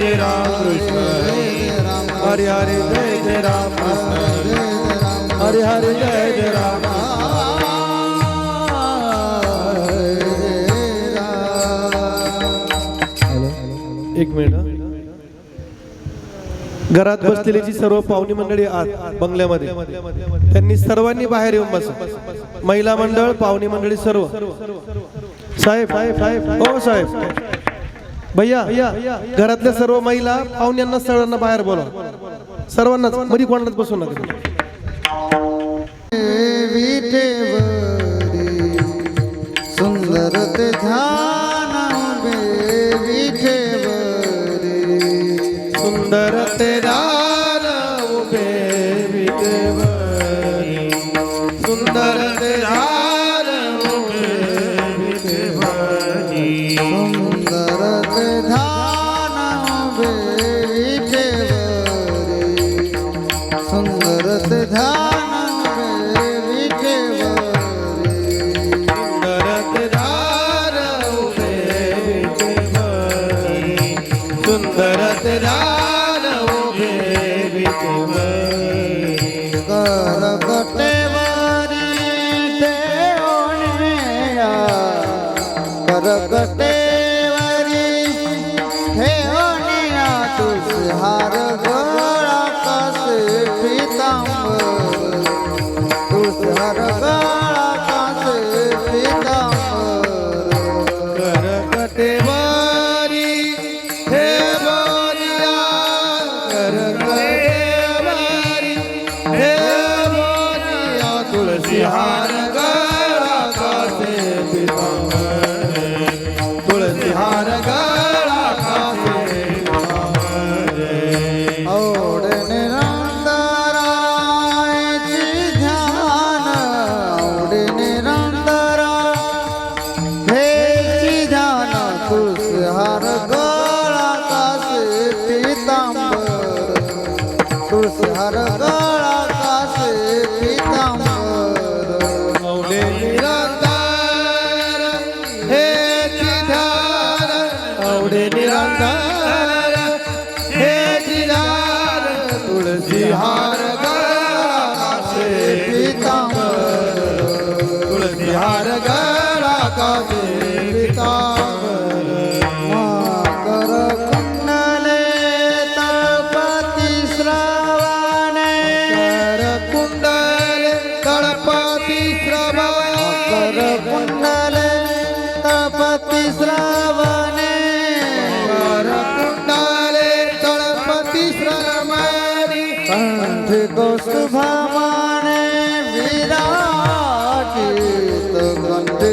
जय राम कृष्ण हरे हरे जय जय राम हरे हरे जय जय राम एक मिनिट घरात बसलेली जी सर्व पाहुणी मंडळी आत बंगल्यामध्ये त्यांनी सर्वांनी बाहेर येऊन बस. महिला मंडळ पाहुणी मंडळी सर्व. साहेब साहेब साहेब हो साहेब. भैया घरातल्या सर्व महिला पाहुण्यांना सर्वांना बाहेर बोला सर्वांनाच मधी कोणालाच बसू नका सुंदर ते ध्यान सुंदर ते તુષહાર ગળા કાશે પીતાંબર તુષહાર ગળા तळपती श्रावणे। कुंडाले तळपती श्रमारी श्रवणी। कंठी कौस्तुभमाने विराजित कंठी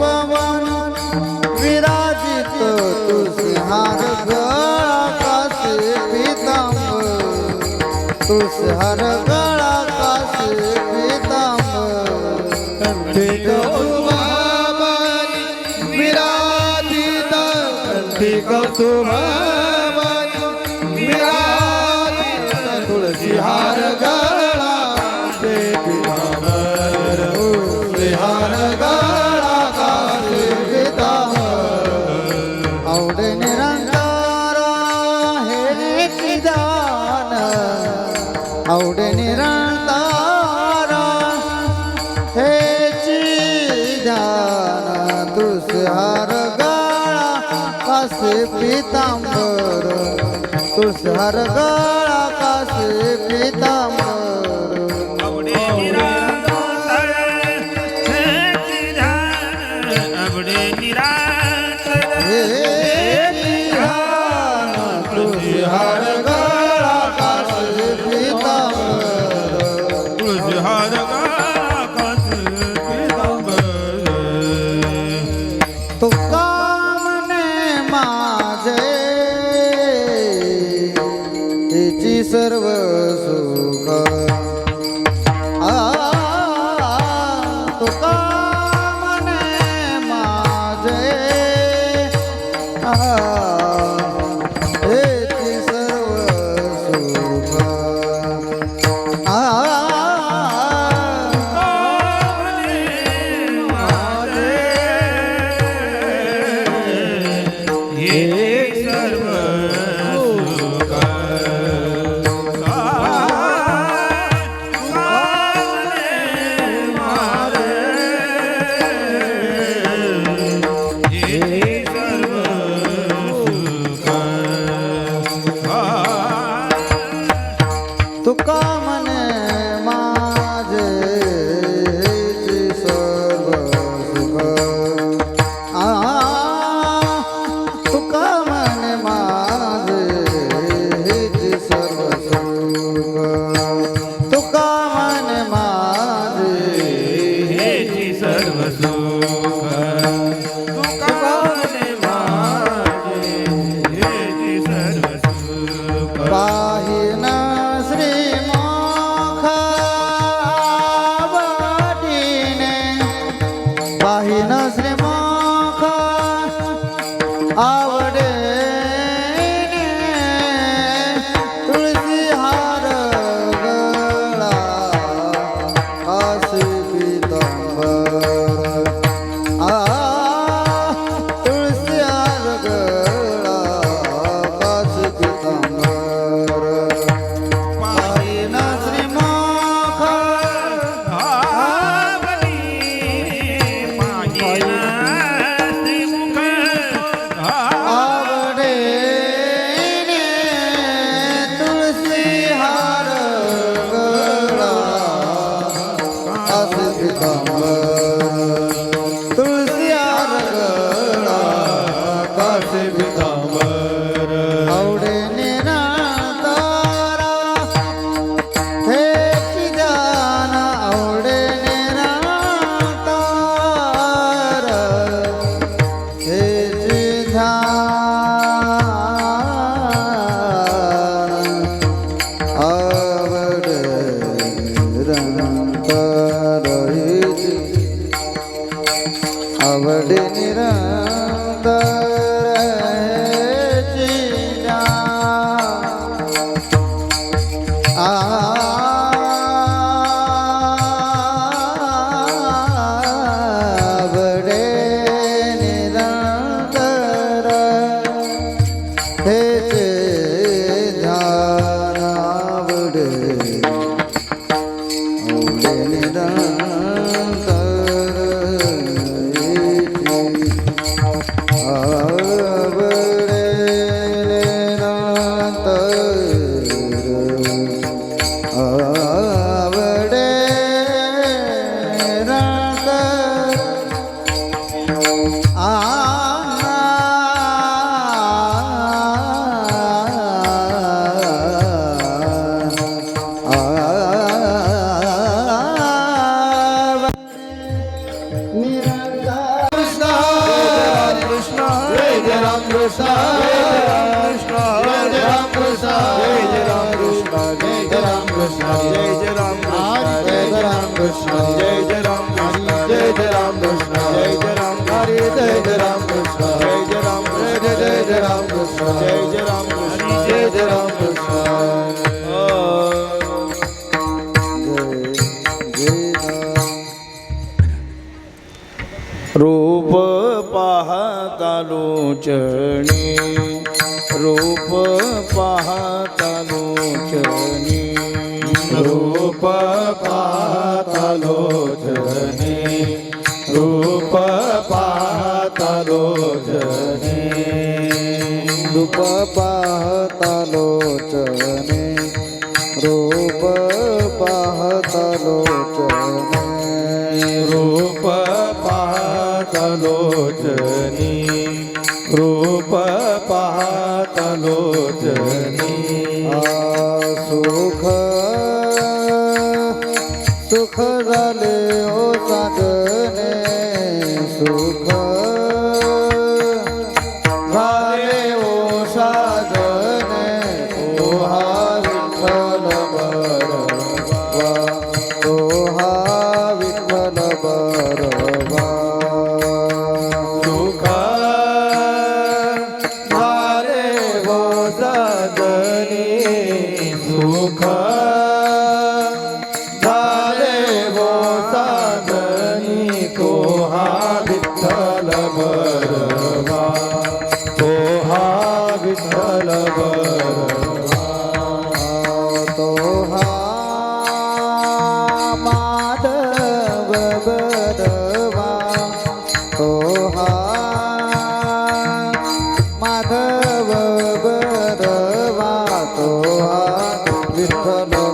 भवन विराजित तुषहार गळा कासे पितांबर तुषहार गळा कासे कंठी तुषहार गळा come. ਰੂਪ ਪਾਹ ਤਲੂ ਚਣੀ ਰੂਪ ਪਾਹ ਤਲੂ ਚਣੀ लोचन কীর্তন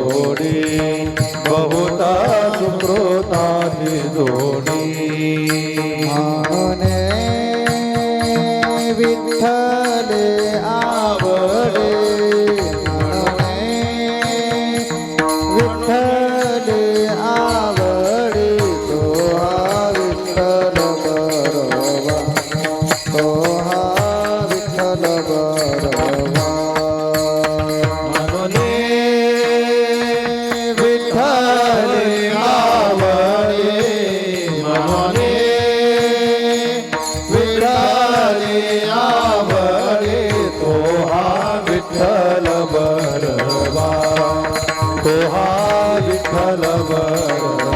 जोडी बहुता सुक्रोता जोडी. माने विठ्ठल ਕੋਹਾ ਵਿਖਲਵਰ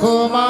好吗？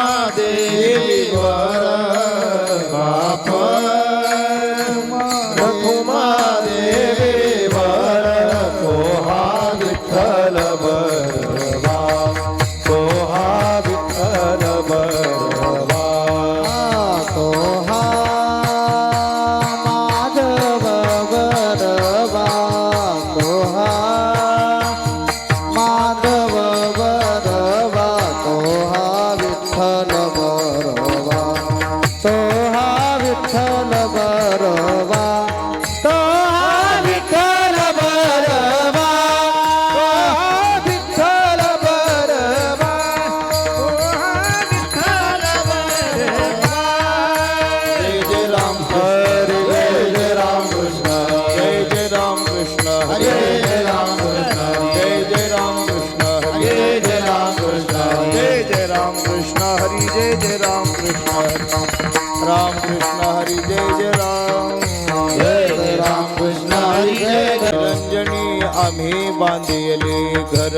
बांधिले घर.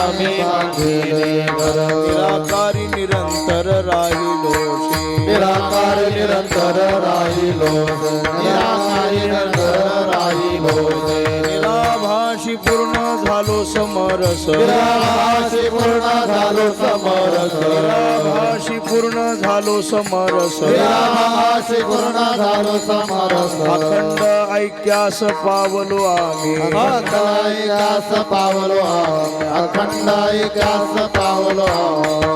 आम्ही बांधिले घर निराकारी निरंतर राहिलो निराकार निरंतर राहिलो निराकारी निरंतर राहिलो निराभाषी पूर्ण झालो समरस. रामाशी पूर्ण झालो समरस. रामाशी पूर्ण झालो समरस. रामाशी पूर्ण झालो समरस. अखंड ऐक्यास पावलो आम्ही. अखंड ऐक्यास पावलो अखंड ऐक्यास पावलो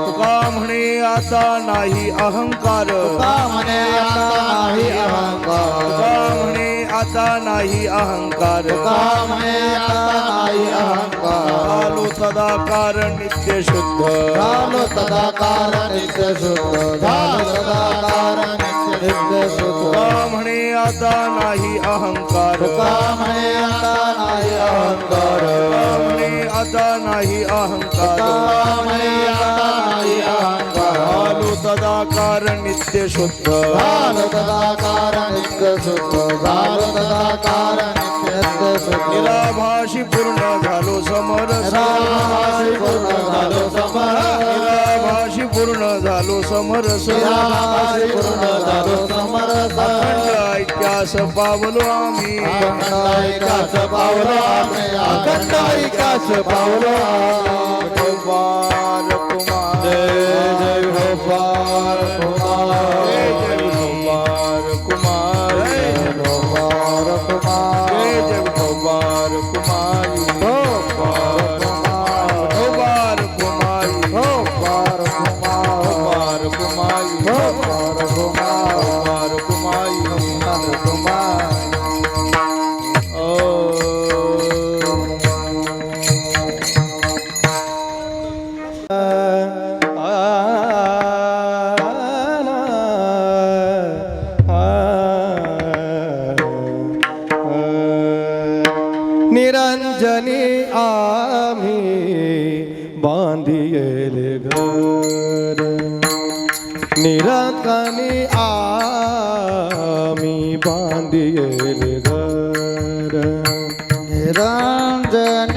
तुका म्हणे आता नाही अहंकार. तुका म्हणे आता नाही अहंकार. तुका म्हणे आता नाही अहंकार. का म्हणे आता नाही अहंकार. सदा कारण नित्य शुद्ध। राम सदा कारण नित्य शुद्ध। राम सदा कारण नित्य शुद्ध। कामणे आता नाही अहंकार। कामणे आता नाही अहंकार। कामणे आता नाही अहंकार। कामणे आता नाही अहंकार। आलो सदा कारण नित्य शुद्ध। राम सदा कारण नित्य शुद्ध। राम सदा कारण निराभाषी पूर्ण झालो समरस निराभाषी पूर्ण झालो समरस अखंड ऐक्यास पावलो आम्ही. ऐकास पावलो आम्ही. अखंड ऐकास पावलो निरंजने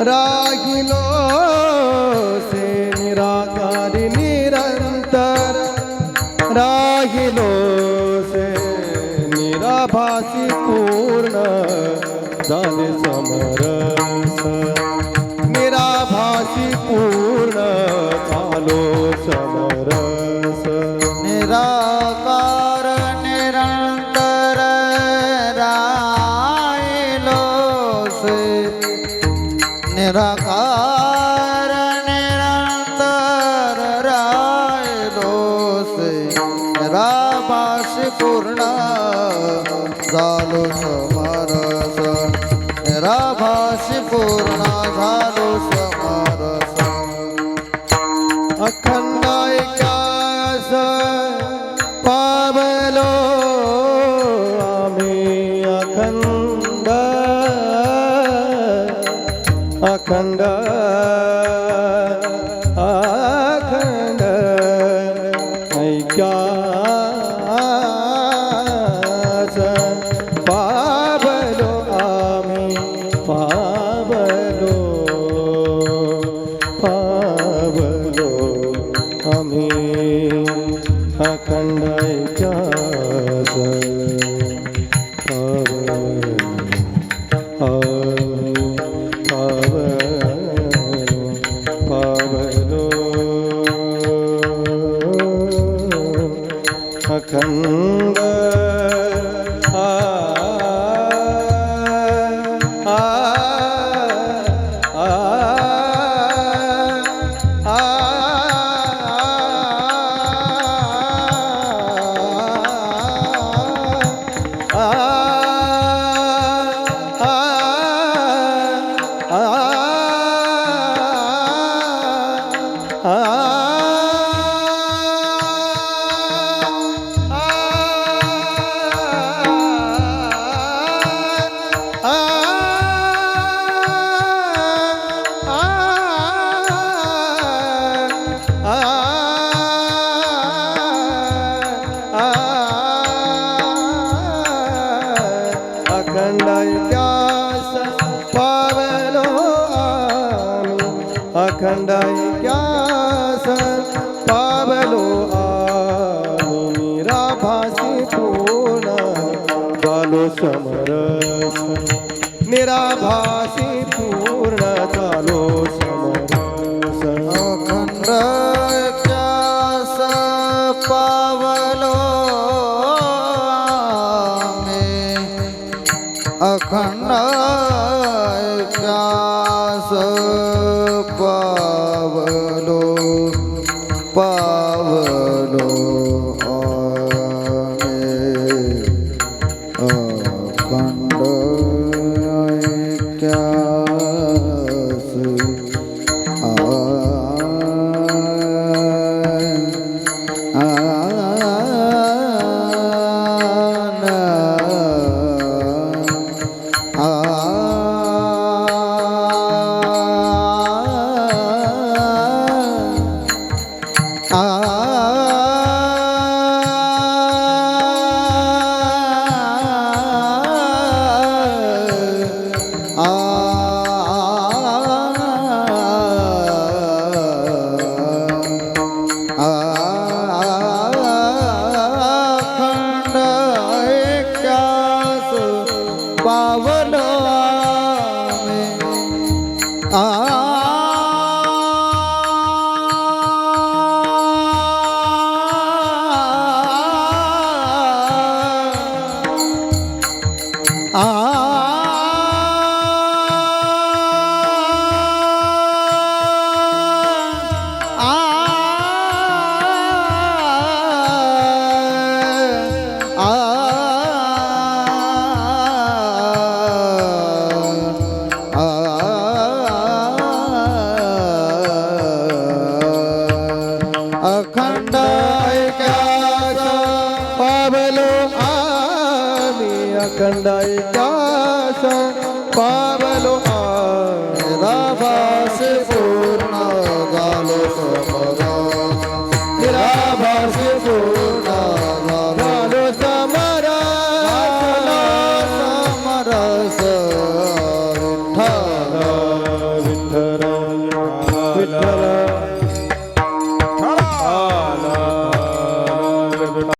राहिलो से निराकारी निरंतर। राहिलो से निराभासी पूर्ण। झाले निराभास पूर्ण झालो अखंड अखंड